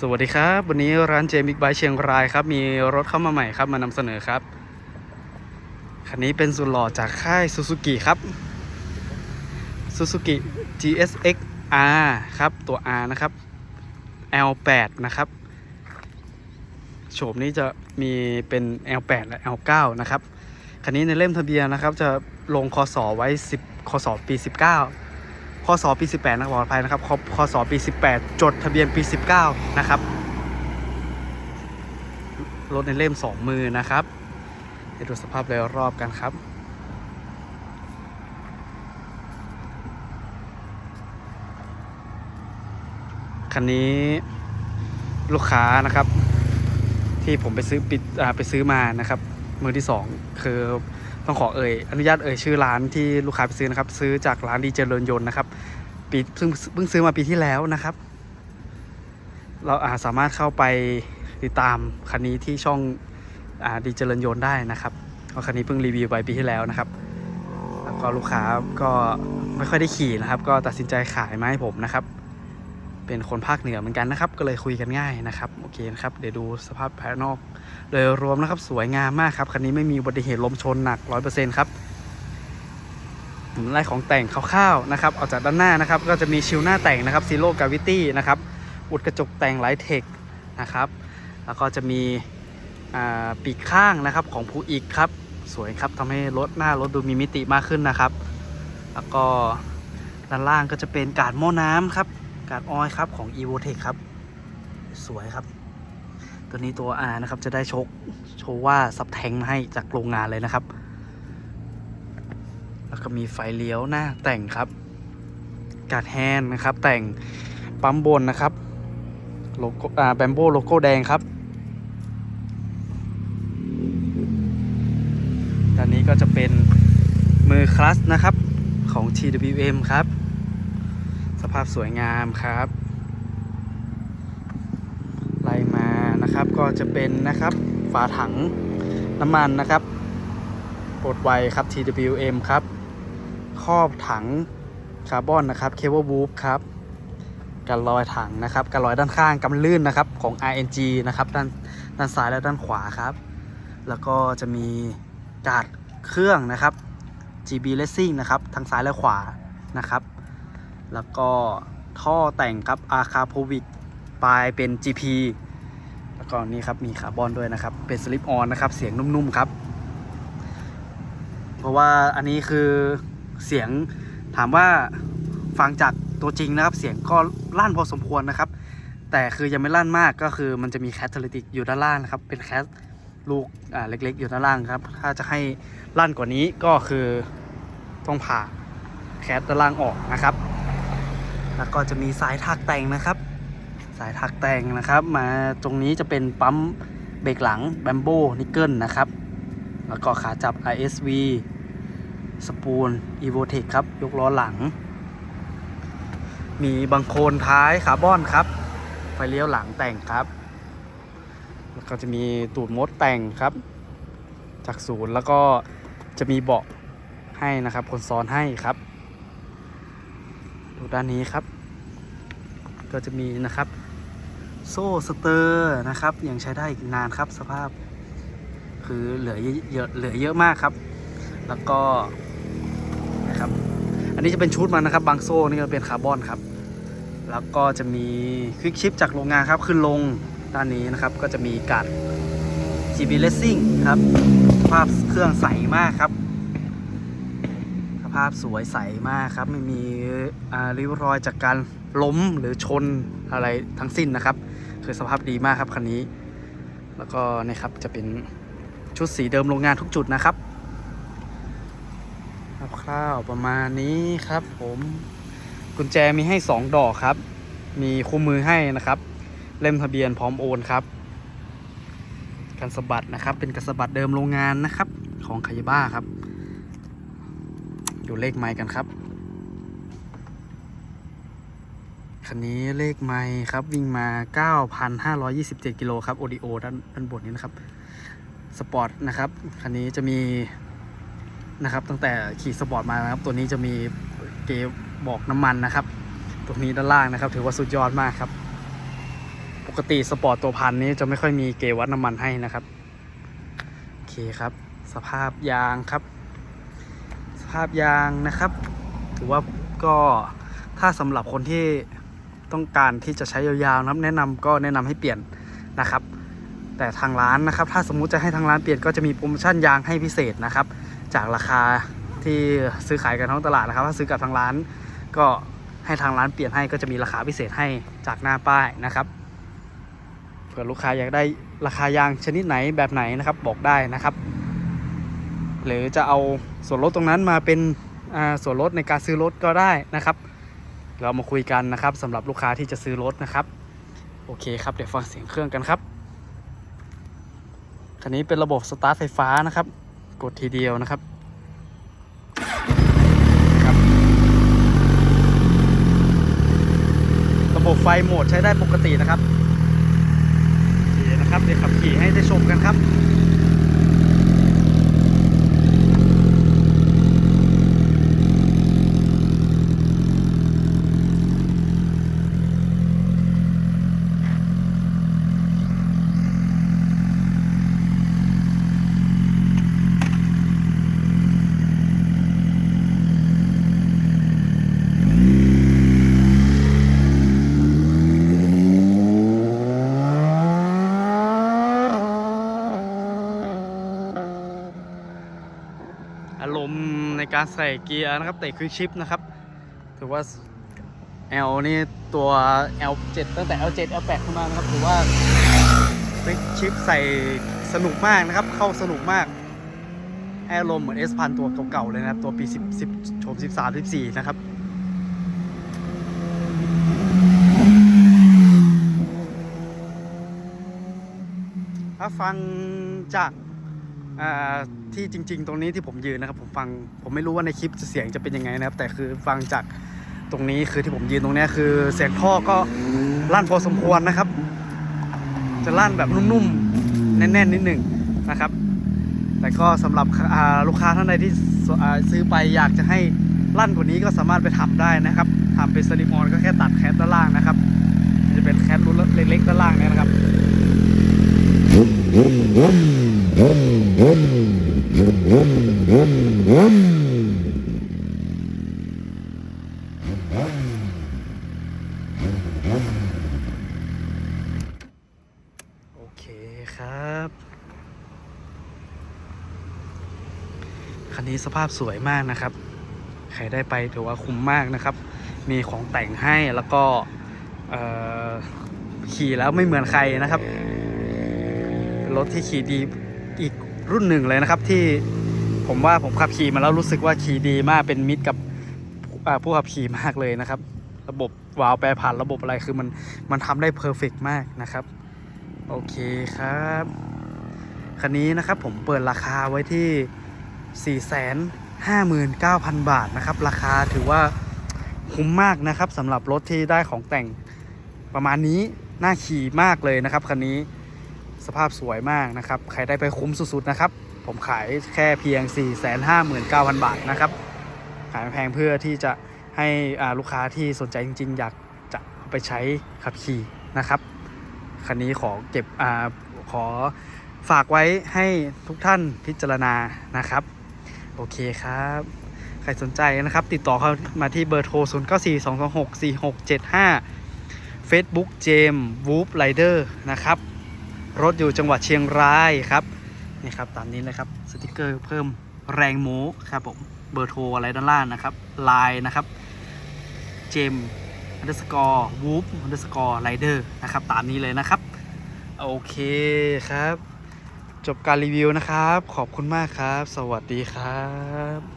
สวัสดีครับ วันนี้ร้านเจมิกไบเชียงรายครับ มีรถเข้ามาใหม่ครับมานำเสนอครับ คันนี้เป็นสุดหล่อจากค่าย Suzuki ครับ Suzuki GSX R ครับ ตัว R นะครับ L8 นะครับโฉมนี้จะมีเป็น L8 และ L9 นะครับ คันนี้ในเล่มทะเบียนนะครับ จะลงคศไว้ 10คศปี 19 คศปี 18 นะขออภัยนะครับคคศปี 18 จดทะเบียนปี 19 นะครับ รถในเล่ม 2 มือนะครับเดี๋ยวดูสภาพโดยรอบกันครับ คันนี้ลูกค้านะครับ ที่ผมไปซื้อปิดไปซื้อมานะครับ มือที่ 2 คือ ต้องขอเอ่ยอนุญาตเอ่ยชื่อร้านที่ลูกค้าไปซื้อนะครับ ซื้อจากร้านดีเจริญยนต์นะครับปีเพิ่งเพิ่งซื้อมาปีที่แล้วนะครับ เราอาสามารถเข้าไปติดตามคันนี้ที่ช่องอดีเจริญยนต์ได้นะครับเพราะคันนี้เพิ่งรีวิวไปปีที่แล้วนะครับแล้วก็ลูกค้าก็ไม่ค่อยได้ขี่นะครับ ก็ตัดสินใจขายมาให้ผมนะครับ เป็นคนภาคเหนือเหมือนกันนะครับ ก็เลยคุยกันง่ายนะครับ โอเคนะครับ เดี๋ยวดูสภาพภายนอก โดยรวมนะครับ สวยงามมากครับ คันนี้ไม่มีอุบัติเหตุล้มชนหนัก 100%ครับไล่ของแต่งคร่าวๆนะครับเอาจากด้านหน้านะครับ ก็จะมีชิลหน้าแต่งนะครับซีโร่กาวิตี้นะครับ อุดกระจกแต่งไลท์เทคนะครับ แล้วก็จะมีปีกข้างนะครับของผู้อีกครับ สวยครับทำให้รถหน้ารถดูมีมิติมากขึ้นนะครับ แล้วก็ด้านล่างก็จะเป็นการดหม้อน้ำครับ การดออยครับของ e v o t e c h ครับ สวยครับ ตัวนี้ตัว R นะครับ จะได้โชคโชว์ว่าซับแทงมาให้จากโรงงานเลยนะครับ แล้วก็มีไฟเลี้ยวหน้าแต่งครับ การดแฮนนะครับ แต่งปั๊มบนนะครับโลโก้อ่าแบมโบโลโก้แดงครับด้านนี้ก็จะเป็นมือคลัสนะครับของ TWM ครับาพสวยงามครับไล่มานะครับก็จะเป็นนะครับฝาถังน้ำมันนะครับปลดไวครับ TWM ครับครอบถังคาร์บอนนะครับเคเบิลบูฟครับกันรอยถังนะครับกันรอยด้านข้างกันลื่นนะครับของ RNG นะครับด้านด้านซ้ายและด้านขวาครับ แล้วก็จะมีการ์ดเครื่องนะครับ GB Racing นะครับทั้งซ้ายและขวานะครับ แล้วก็ท่อแต่งครับอาคาโพวิกปลายเป็น GP แล้วก็นี่ครับมีคาร์บอนด้วยนะครับ เป็นสลิปออนนะครับ เสียงนุ่มๆครับ เพราะว่าอันนี้คือเสียงถามว่าฟังจากตัวจริงนะครับ เสียงก็ลั่นพอสมควรนะครับ แต่คือยังไม่ลั่นมากก็คือมันจะมีแคทเทอริติกอยู่ด้านล่างนะครับ เป็นแคทลูกอ่าเล็กๆ อยู่ด้านล่างครับ ถ้าจะให้ลั่นกว่านี้ก็คือต้องผ่าแคทด้านล่างออกนะครับ แล้วก็จะมีสายถักแต่งนะครับ สายถักแต่งนะครับ มาตรงนี้จะเป็นปั๊มเบรกหลังแบมโบนิกเกิลนะครับ แล้วก็ขาจับ ISV สปูล e v o t e c ครับ ยกล้อหลัง มีบังโคลนท้ายคาร์บอนครับ ไฟเลี้ยวหลังแต่งครับ แล้วก็จะมีตูดมดแต่งครับ จากศูนย์แล้วก็จะมีเบาะให้นะครับคนซ้อนให้ครับ ดูด้านนี้ครับ ก็จะมีนะครับ โซ่สเตอร์นะครับ ยังใช้ได้อีกนานครับสภาพ คือเหลือเยอะเหลือเยอะมากครับ แล้วก็นะครับ อันนี้จะเป็นชุดมันนะครับ บางโซ่นี่ก็เป็นคาร์บอนครับ แล้วก็จะมีควิกชิปจากโรงงานครับขึ้นลงด้านนี้นะครับ ก็จะมีกัด GB Racing ครับสภาพเครื่องใสมากครับ ภาพสวยใสมากครับ ไม่มีริ้วรอยจากการล้มหรือชนอะไรทั้งสิ้นนะครับ คือสภาพดีมากครับคันนี้ แล้วก็นี่ครับจะเป็นชุดสีเดิมโรงงานทุกจุดนะครับคร่าวๆประมาณนี้ครับ ผมกุญแจมีให้ 2 ดอกครับ มีคู่มือให้นะครับ เล่มทะเบียนพร้อมโอนครับกันสะบัดนะครับ เป็นกันสะบัดเดิมโรงงานนะครับ ของคายบ้าครับ อยู่เลขไมค์กันครับ คันนี้เลขไมค์ครับวิ่งมา 9,527 กิโลครับโอดีโอด้านด้านบนนี้นะครับ สปอร์ตนะครับ คันนี้จะมีนะครับ ตั้งแต่ขี่สปอร์ตมานะครับ ตัวนี้จะมีเกมบอกน้ำมันนะครับ ตรงนี้ด้านล่างนะครับ ถือว่าสุดยอดมากครับ ปกติสปอร์ตตัวพันนี้จะไม่ค่อยมีเกวัดน้ำมันให้นะครับ โอเคครับ สภาพยางครับ ภาพยางนะครับ ถือว่าก็ถ้าสำหรับคนที่ต้องการที่จะใช้ยาวๆนะครับ แนะนำก็แนะนำให้เปลี่ยนนะครับ แต่ทางร้านนะครับ ถ้าสมมุติจะให้ทางร้านเปลี่ยนก็จะมีโปรโมชั่นยางให้พิเศษนะครับ จากราคาที่ซื้อขายกันท้องตลาดนะครับ ถ้าซื้อกับทางร้านก็ให้ทางร้านเปลี่ยนให้ก็จะมีราคาพิเศษให้จากหน้าป้ายนะครับเผื่อลูกค้าอยากได้ราคายางชนิดไหนแบบไหนนะครับบอกได้นะครับ หรือจะเอาส่วนลดตรงนั้นมาเป็นส่วนลดในการซื้อรถก็ได้นะครับ เรามาคุยกันนะครับสำหรับลูกค้าที่จะซื้อรถนะครับ โอเคครับเดี๋ยวฟังเสียงเครื่องกันครับคันนี้เป็นระบบสตาร์ทไฟฟ้านะครับ กดทีเดียวนะครับครับระบบไฟโหมดใช้ได้ปกตินะครับโอเคนะครับเดี๋ยวขับขี่ให้ได้ชมกันครับ การใส่เกียร์นะครับเตะควิกชิปนะครับ ถือว่า L นี่ตัว L7 ตั้งแต่ L7 L8 ขึ้นมานะครับถือว่าควิกชิปใส่สนุกมากนะครับ เข้าสนุกมากให้อรมณ์เหมือน S พันตัวเก่าๆเลยนะครับ ตัวปี 10 10โฉม13 14 นะครับถ้าฟังจากอ่า ที่จริง ๆ ตรงนี้ที่ผมยืนนะครับ ผมฟังผมไม่รู้ว่าในคลิปจะเสียงจะเป็นยังไงนะครับ แต่คือฟังจากตรงนี้คือที่ผมยืนตรงนี้คือเสียงท่อก็ลั่นพอสมควรนะครับ จะลั่นแบบนุ่มๆแน่นๆนิดหนึ่งนะครับ แต่ก็สำหรับลูกค้าท่านใดที่ซื้อไปอยากจะให้ลั่นกว่านี้ก็สามารถไปทำได้นะครับทำเป็นสลิปออนก็แค่ตัดแคสด้านล่างนะครับ จะเป็นแคสรุ่นเล็กๆด้านล่างนี่นะครับ โอเคครับ คันนี้สภาพสวยมากนะครับ ใครได้ไปถือว่าคุ้มมากนะครับ มีของแต่งให้แล้วก็ขี่แล้วไม่เหมือนใครนะครับ เป็นรถที่ขี่ดี รุ่นหนึ่งเลยนะครับ ที่ผมว่าผมขับขี่มาแล้วรู้สึกว่าขี่ดีมากเป็นมิตรกับผู้ขับขี่มากเลยนะครับ ระบบวาล์วแปรผันระบบอะไรคือมันมันทำได้เพอร์เฟกมากนะครับ โอเคครับคันนี้นะครับผมเปิดราคาไว้ที่ 459,000 บาทนะครับ ราคาถือว่าคุ้มมากนะครับสำหรับรถที่ได้ของแต่งประมาณนี้น่าขี่มากเลยนะครับคันนี้ สภาพสวยมากนะครับ ใครได้ไปคุ้มสุดๆนะครับ ผมขายแค่เพียง 459,000 บาทนะครับ ขายแพงเพื่อที่จะให้ลูกค้าที่สนใจจริง ๆ อยากจะไปใช้ขับขี่นะครับ คันนี้ขอเก็บอขอฝากไว้ให้ทุกท่านพิจารณานะครับ โอเคครับใครสนใจนะครับ ติดต่อเข้ามาที่เบอร์โทร 0 9 4 2 2 6 4 6 7 5 Facebook เจมวูฟไรเดอร์นะครับ รถอยู่จังหวัดเชียงรายครับนี่ครับตามนี้เลยครับสติกเกอร์เพิ่มแรงโม้ครับผมเบอร์โทรอะไรด้านล่างนะครับไลน์นะครับเจม underscore whoop underscore rider นะครับตามนี้เลยนะครับ โอเคครับ จบการรีวิวนะครับ ขอบคุณมากครับ สวัสดีครับ